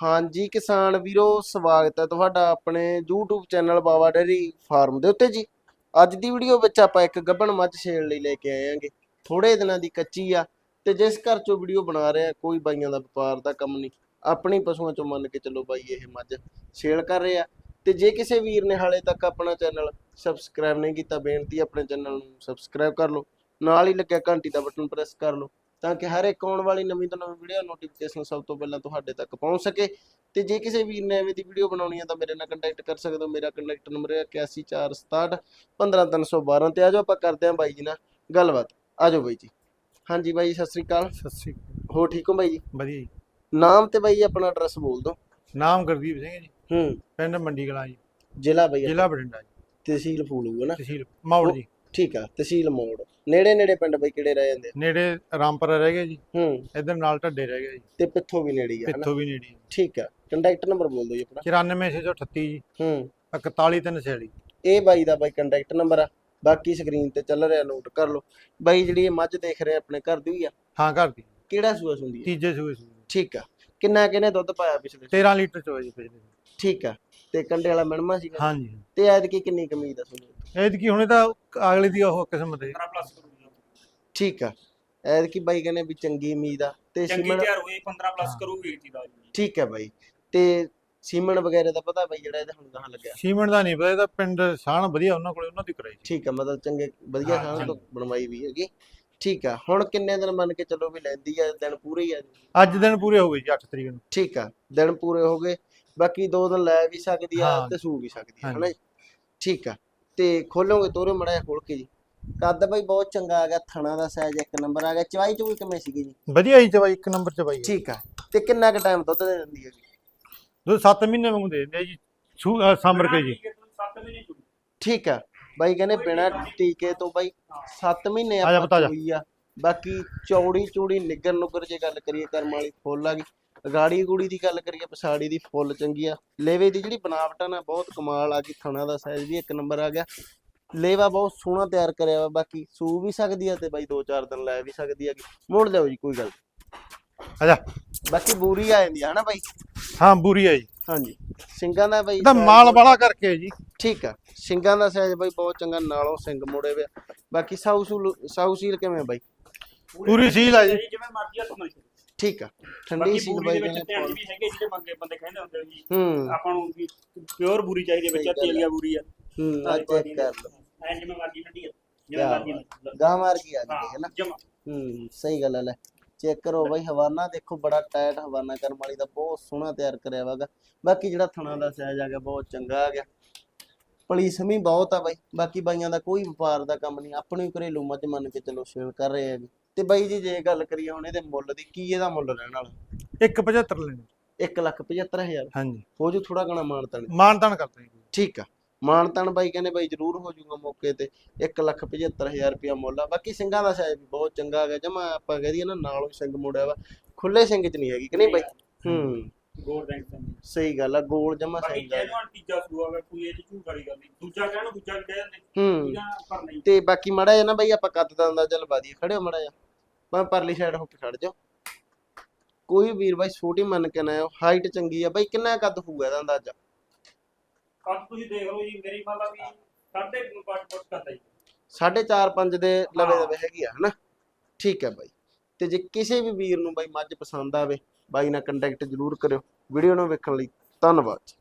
ਹਾਂਜੀ ਕਿਸਾਨ ਵੀਰੋ, ਸਵਾਗਤ ਹੈ ਤੁਹਾਡਾ ਆਪਣੇ YouTube channel Bawa dairy farm ਦੇ ਉੱਤੇ ਜੀ। ਅੱਜ ਦੀ ਵੀਡੀਓ ਵਿੱਚ ਆਪਾਂ ਇੱਕ ਗੱਭਣ ਮੱਝ ਛੇੜ ਲਈ ਲੈ ਕੇ ਆਏ ਆਂਗੇ ਥੋੜੇ ਦਿਨਾਂ ਦੀ ਕੱਚੀ ਆ ਤੇ ਜਿਸ ਘਰ ਚੋਂ ਵੀਡੀਓ ਬਣਾ ਰਿਹਾ ਕੋਈ ਬਾਈਆਂ ਦਾ ਵਪਾਰ ਦਾ ਕੰਮ ਨਹੀਂ। ਆਪਣੀ ਪਸ਼ੂਆਂ ਚੋਂ ਮੰਨ ਕੇ ਚੱਲੋ ਬਾਈ ਇਹ ਮੱਝ ਛੇੜ ਕਰ ਰਿਹਾ ਤੇ ਜੇ ਕਿਸੇ ਵੀਰ ਨੇ ਹਾਲੇ ਤੱਕ ਆਪਣਾ ਚੈਨਲ ਸਬਸਕ੍ਰਾਈਬ ਨਹੀਂ ਕੀਤਾ, ਬੇਨਤੀ ਆਪਣੇ ਚੈਨਲ ਨੂੰ ਸਬਸਕ੍ਰਾਈਬ ਕਰ ਲਓ। ਨਾਲ ਹੀ ਲੱਗਿਆ ਘੰਟੀ ਦਾ ਬਟਨ ਪ੍ਰੈਸ ਕਰ ਲਓ। ਤਾਂ ਕਿ ਹਰ ਇੱਕ ਆਉਣ ਵਾਲੀ ਨਵੀਂ ਤੋਂ ਨਵੀਂ ਵੀਡੀਓ ਨੋਟੀਫਿਕੇਸ਼ਨ ਸਭ ਤੋਂ ਪਹਿਲਾਂ ਤੁਹਾਡੇ ਤੱਕ ਪਹੁੰਚ ਸਕੇ। ਤੇ ਜੇ ਕਿਸੇ ਵੀਰ ਨੇ ਐਵੇਂ ਦੀ ਵੀਡੀਓ ਬਣਾਉਣੀ ਹੈ ਤਾਂ ਮੇਰੇ ਨਾਲ ਕੰਟੈਕਟ ਕਰ ਸਕਦੇ ਹੋ। ਮੇਰਾ ਕੰਟੈਕਟ ਨੰਬਰ ਹੈ 8146 15312 ਤੇ ਆਜੋ ਆਪਾਂ ਕਰਦੇ ਹਾਂ ਬਾਈ ਜੀ ਨਾਲ ਗੱਲਬਾਤ। ਆਜੋ ਬਾਈ ਜੀ। ਹਾਂਜੀ ਬਾਈ ਸਤਿ ਸ੍ਰੀ ਅਕਾਲ। ਸਤਿ ਸ੍ਰੀ ਅਕਾਲ। ਹੋ ਠੀਕ ਹੋ ਬਾਈ ਜੀ? ਵਧੀਆ ਜੀ। ਨਾਮ ਤੇ ਬਾਈ ਆਪਣਾ ਐਡਰੈਸ ਬੋਲ ਦਿਓ। ਨਾਮ ਗੁਰਦੀਪ ਸਿੰਘ ਹੈ ਜੀ। ਹੂੰ। ਪਿੰਡ ਮੰਡੀ ਕਲਾਂ ਜੀ। ਜ਼ਿਲ੍ਹਾ ਬਾਈ ਜ਼ਿਲ੍ਹਾ ਬਠਿੰਡਾ ਜੀ। ਤਹਿਸੀਲ ਫੂਲੂਗਾ ਨਾ? ਤਹਿਸੀਲ ਮੌੜ ਜੀ। ਠੀਕ ਆ ਤਹਿਸੀਲ ਮੋੜ। ਨੇੜੇ ਨੇੜੇ ਪਿੰਡ ਬਾਈ ਕਿਹੜੇ ਰਹਿ ਜਾਂਦੇ ਆ? ਨੇੜੇ ਰਾਮਪੁਰਾ ਰਹਿ ਗਿਆ ਜੀ। ਹੂੰ। ਇਧਰ ਨਾਲ ਢੱਡੇ ਰਹਿ ਗਿਆ ਜੀ। ਤੇ ਪਿੱਥੋਂ ਵੀ ਨੇੜੇ ਹੀ ਆ ਹਨਾ? ਪਿੱਥੋਂ ਵੀ ਨੇੜੇ। ਠੀਕ ਆ ਕੰਟੈਕਟ ਨੰਬਰ ਬੋਲ ਦਿਓ ਜੀ ਆਪਣਾ। 94638 ਜੀ। ਹੂੰ। 41346 ਇਹ ਬਾਈ ਦਾ ਬਾਈ ਕੰਟੈਕਟ ਨੰਬਰ ਆ। ਬਾਕੀ ਸਕਰੀਨ ਤੇ ਚੱਲ ਰਿਹਾ ਨੋਟ ਕਰ ਲਓ। ਬਾਈ ਜਿਹੜੀ ਇਹ ਮੱਝ ਦੇਖ ਰਹੇ ਆਪਣੇ ਘਰ ਦੀ ਹੀ ਆ? ਹਾਂ ਘਰ ਦੀ। ਕਿਹੜਾ ਸੂਆ ਸੁੰਦੀ ਤੀਜੇ ਸੂਏ ਸੂਏ। ਠੀਕ ਆ। ਕਿੰਨਾ ਕਿਨੇ ਦੁੱਧ ਪਾਇਆ ਪਿਛਲੇ 13 ਲੀਟਰ ਚੋਇਆ ਜੀ ਪਿਛਲੇ। ਠੀਕ ਆ। ਤੇ ਕੰਡੇ ਵਾਲਾ ਮਿਣਮਾ ਸੀਗਾ। ਹਾਂ ਜੀ ਤੇ ਐਤਕੀ ਕਿੰਨੀ ਕਮੀ ਦਾ ਸੁਣੋ ਐਦ ਕੀ ਹੁਣੇ ਤਾਂ ਅਗਲੇ ਦੀ ਉਹ ਕਿਸਮਤ ਹੈ। ਠੀਕ ਆ। ਐਤਕੀ ਬਾਈ ਕਹਿੰਦੇ ਵੀ ਚੰਗੀ ਉਮੀਦ ਆ। ਤੇ ਚੰਗੀ ਸੀਮਨ ਤਿਆਰ ਹੋਈ 15 ਪਲੱਸ। ਕਰੂਗੀ ਜੀ ਦਾ। ਜੀ ਠੀਕ ਆ ਬਾਈ। ਤੇ ਸੀਮਨ ਵਗੈਰੇ ਦਾ ਪਤਾ ਬਾਈ ਜਿਹੜਾ ਇਹਦਾ ਹੁਣ ਗਾਹਾਂ ਲੱਗਿਆ? ਸੀਮੈਂਟ ਦਾ ਨਹੀਂ ਪਤਾ ਇਹਦਾ ਪਿੰਡ ਸਾਣ ਵਧੀਆ ਉਹਨਾਂ ਕੋਲੇ ਉਹਨਾਂ ਦੀ ਕਰਾਈ ਠੀਕ ਆ ਮਤਲਬ ਚੰਗੇ ਵਧੀਆ ਹਾਂ, ਤੋਂ। ਬਣਵਾਈ ਵੀ ਹੈਗੀ। ਠੀਕ ਆ। ਹੁਣ ਕਿੰਨੇ ਦਿਨ ਮੰਨ ਕੇ ਚੱਲੋ ਵੀ ਲੈਂਦੀ ਆ ਦਿਨ ਪੂਰੇ ਹੀ ਆ। ਅੱਜ ਦਿਨ ਪੂਰੇ ਹੋ ਗਏ ਜੀ 8 ਤਰੀਕ ਨੂੰ। ਠੀਕ ਆ। ਦਿਨ ਪੂਰੇ ਹੋ ਗਏ। ਬਾਕੀ ਦੋ ਦਿਨ ਲੈ ਵੀ ਸਕਦੀ ਆ ਹਾਂ। ਤੇ ਸੂ ਵੀ ਸਕਦੀ ਆ ਹਾਂਜੀ। ਹਨਾ ਜੀ? ਠੀਕ ਆ। ਤੇ ਖੋਲੋਗੇ ਤੋਰੇ ਮੜਾ ਜਿਹਾ ਖੋਲ ਕੇ ਜੀ। ਕੱਦ ਬਈ ਬਹੁਤ ਚੰਗਾ ਆ ਗਿਆ ਥਣਾ ਦਾ ਸਾਈਜ਼ ਇੱਕ ਨੰਬਰ ਆ ਗਿਆ। ਚਵਾਈ ਚੂਈ ਕਿਵੇਂ ਸੀਗੀ ਜੀ? ਵਧੀਆ ਜੀ ਚਵਾਈ ਇੱਕ ਨੰਬਰ ਚਵਾਈ ਠੀਕ ਆ। ਤੇ ਕਿੰਨਾ ਕੁ ਟਾਈਮ ਦੁੱਧ ਦੇ ਦਿੰਦੀ ਹੈ ਜੀ? ਦੋ 7 ਮਹੀਨੇ ਵਾਂਗੂ ਦੇ ਦਿੰਦੇ ਆ ਜੀ। ਸੂ- ਅ, ਸਾਂਭਰ ਕੇ ਜੀ। 7 ਮਹੀਨੇ ਚੁੱਕੀ ਠੀਕ ਆ। ਬਾਈ ਕਹਿੰਦੇ ਬਿਨਾ ਟੀਕੇ ਤੋਂ ਬਾਈ 7 ਮਹੀਨੇ ਆ ਜਾ ਪੁੱਤ ਆ ਜਾ। ਹੋਈ ਆ। ਬਾਕੀ ਚੌੜੀ ਚੂੜੀ ਨਿੱਗਰ ਨੁੱਗਰ ਜੇ ਗੱਲ ਕਰੀਏ ਕਰਮ ਵਾਲੀ ਫੁੱਲ ਆ ਗਈ ਗਾੜੀ ਗੂੜੀ ਦੀ ਗੱਲ ਕਰੀਏ ਪਛਾੜੀ ਦੀ ਫੁੱਲ ਚੰਗੀ ਆ ਲੇਵੇ ਦੀ ਜਿਹੜੀ ਬਨਾਵਟ ਆ ਨਾ ਬਹੁਤ ਕਮਾਲ ਆ ਗਈ ਥਣਾ ਦਾ ਸਾਈਜ਼ ਵੀ ਇੱਕ ਨੰਬਰ ਆ ਗਿਆ। ਲੇਵਾ ਬਹੁਤ ਸੋਹਣਾ ਤਿਆਰ ਕਰਿਆ ਵਾ ਬਾਕੀ ਸੂ ਵੀ ਸਕਦੀ ਆ ਤੇ ਬਾਈ 2-4 ਦਿਨ ਲੈ ਵੀ ਸਕਦੀ ਆ ਮੋੜ ਲਿਓ ਜੀ ਕੋਈ ਗੱਲ ਨੀ। ਆ ਜਾ ਬਾਕੀ ਬੂਰੀ ਆ ਜਾਂਦੀ ਆ ਹਨਾ ਬਾਈ? ਹਾਂ ਬੁਰੀ ਹੈ ਜੀ। ਹਾਂਜੀ। ਸਿੰਘਾਂ ਦਾ ਬਾਈ size ਮਾਲ ਵਾਲਾ ਕਰਕੇ ਜੀ। ਠੀਕ ਆ। ਸਿੰਘਾਂ ਦਾ ਸਾਈਜ਼ ਬਾਈ ਬਹੁਤ ਚੰਗਾ ਨਾਲੋਂ ਸਿੰਘ ਮੋੜੇ ਵੇ ਬਾਕੀ ਸਾਊ ਸੂਲ ਸਾਊ ਸੀਲ ਕਿਵੇਂ ਬਾਈ? ਪੂਰੀ ਸੀਲ ਆ ਜੀ। ਜਿਵੇਂ ਮਰਜ਼ੀ ਹੱਥ ਮਿਲ ਠੀਕ ਆ। ਠੰਡੀ ਬੂਰੀ ਬਾਈ ਵਿੱਚ ਧਿਆਨ ਵੀ ਹੈਗੇ ਜਿਹੜੇ ਮੰਗੇ ਬੰਦੇ ਕਹਿੰਦੇ ਹੁੰਦੇ ਜੀ ਹੂੰ। ਆਪਾਂ ਨੂੰ ਵੀ ਪਿਓਰ ਬੂਰੀ ਚਾਹੀਦੀ ਹੈ ਗੱਲ ਤੇਲੀਆ ਬੂਰੀ ਆ। ਹੂੰ ਆ ਚੈੱਕ ਕਰ ਲਓ। ਐ ਜਿਵੇਂ ਮਰਜ਼ੀ ਠੰਡੀ ਆ ਜਿਵੇਂ ਮਰਜ਼ੀ। ਗਾਂ ਮਾਰ ਕੀ ਆ ਗਈ ਹੈ ਨਾ ਹੂੰ ਸਹੀ ਗੱਲ ਹੈ ਲੈ। ਚੈੱਕ ਕਰੋ ਬਾਈ ਹਵਾਨਾ ਦੇਖੋ ਬੜਾ ਟਾਈਟ ਹਵਾਨਾ ਕਰਮ ਵਾਲੀ ਦਾ ਬਹੁਤ ਸੋਹਣਾ ਤਿਆਰ ਕਰਿਆ ਵਾਗਾ ਬਾਕੀ ਜਿਹੜਾ ਥਣਾ ਦਾ ਸਾਈਜ਼ ਆ ਗਿਆ ਬਹੁਤ ਚੰਗਾ ਆ ਗਿਆ। ਪਲੀ ਸਮੀ ਬਹੁਤ ਆ ਬਾਈ। ਬਾਕੀ ਬਾਈਆਂ ਦਾ ਕੋਈ ਵਪਾਰ ਦਾ ਕੰਮ ਨਹੀਂ ਆਪਣੀ ਘਰੇਲੂ ਮੱਝ ਮੰਨ ਕੇ ਚਲੋ ਸ਼ੇਅਰ ਕਰ ਰਹੇ ਆ ਜੀ। ਤੇ ਬਾਈ ਜੀ ਜੇ ਗੱਲ ਕਰੀਏ ਹੁਣ ਇਹਦੇ ਮੁੱਲ ਦੀ ਕੀ ਇਹਦਾ ਮੁੱਲ ਰਹਿਣ ਵਾਲਾ? 175 ਲੈਣੇ 1 ਲੱਖ 75000 ਹਾਂਜੀ। ਹੋ ਜੂ ਥੋੜਾ ਘਣਾ ਮਾਨਤਾਨ। ਮਾਨਤਾਨ ਕਰਦੇ ਜੀ ਠੀਕ ਆ। ਮਾਨਤਾਨ ਬਾਈ ਕਹਿੰਦੇ ਬਾਈ ਜ਼ਰੂਰ ਹੋ ਜਾਊਗਾ ਮੌਕੇ ਤੇ। 1 ਲੱਖ 75000 ਰੁਪਇਆ ਮੁੱਲ ਆ। ਬਾਕੀ ਸਿੰਘਾਂ ਦਾ ਵੀ ਬਹੁਤ ਚੰਗਾ ਹੈਗਾ। ਜਮਾ ਆਪਾਂ ਕਹਿ ਦਈਏ ਨਾ ਨਾਲੋਂ ਸਿੰਘ ਮੁੜਿਆ ਵਾ। ਖੁੱਲੇ ਸਿੰਘ ਚ ਨਹੀਂ ਹੈਗੀ ਕਿ ਨਹੀਂ ਬਾਈ? ਹੂੰ। ਗੋਲ ਬੈਂਕ ਤੋਂ ਸਹੀ ਗੱਲ ਆ ਗੋਲ ਜਮਾ ਸਹੀ ਗੱਲ ਆ। ਜੈਨੂਅਨ ਤੀਜਾ ਸੂਆ ਵਾ ਕੋਈ ਇਹ ਝੂਠ ਵਾਲੀ ਗੱਲ ਨਹੀਂ। ਦੂਜਾ ਕਹਿਣ ਦੂਜਾ ਵੀ ਕਹਿ ਦਿੰਦੇ। ਹੂੰ। ਠੀਕ ਆ ਪਰ ਨਹੀਂ। ਤੇ ਬਾਕੀ ਮੜਾ ਜਿਹਾ ਨਾ ਬਾਈ ਆਪਾਂ ਕੱਦ ਦਾ ਅੰਦਾਜ਼ਾ ਲਵਾ ਦਈਏ ਖੜਿਓ ਮੜਾ ਜਿਹਾ। ਮੈਂ ਪਰਲੀ ਸਾਈਡ ਹੋ ਕੇ ਖੜ ਜਾਓ। ਕੋਈ ਵੀਰ ਬਾਈ ਛੋਟੀ ਮੰਨ ਕੇ ਨਾ ਹਾਈਟ ਚੰਗੀ ਆ। ਬਾਈ ਕਿੰਨਾ ਕੱਦ ਹੋਊਗਾ ਇਹਦਾ ਅੰਦਾਜ਼ਾ? ਕੱਲ ਤੁਸੀਂ ਦੇਖ ਲਓ ਜੀ ਮੇਰੀ ਮਤਲਬ ਵੀ ਸਾਢੇ ਕੁ ਪੱਟ ਪੱਟ ਕਰਦਾ ਜੀ। 4.5 5 ਦੇ ਲਵੇ ਹਾਂ। ਲਵੇ ਹੈਗੀ ਆ ਹਨਾ? ਠੀਕ ਹੈ ਬਾਈ। ਤੇ ਜੇ ਕਿਸੇ ਵੀ ਵੀਰ ਨੂੰ ਬਾਈ ਮੱਝ ਪਸੰਦ ਆਵੇ ਬਾਈ ਨਾਲ ਕੰਟੈਕਟ ਜ਼ਰੂਰ ਕਰਿਓ। ਵੀਡੀਓ ਨੂੰ ਵੇਖਣ ਲਈ ਧੰਨਵਾਦ ਜੀ।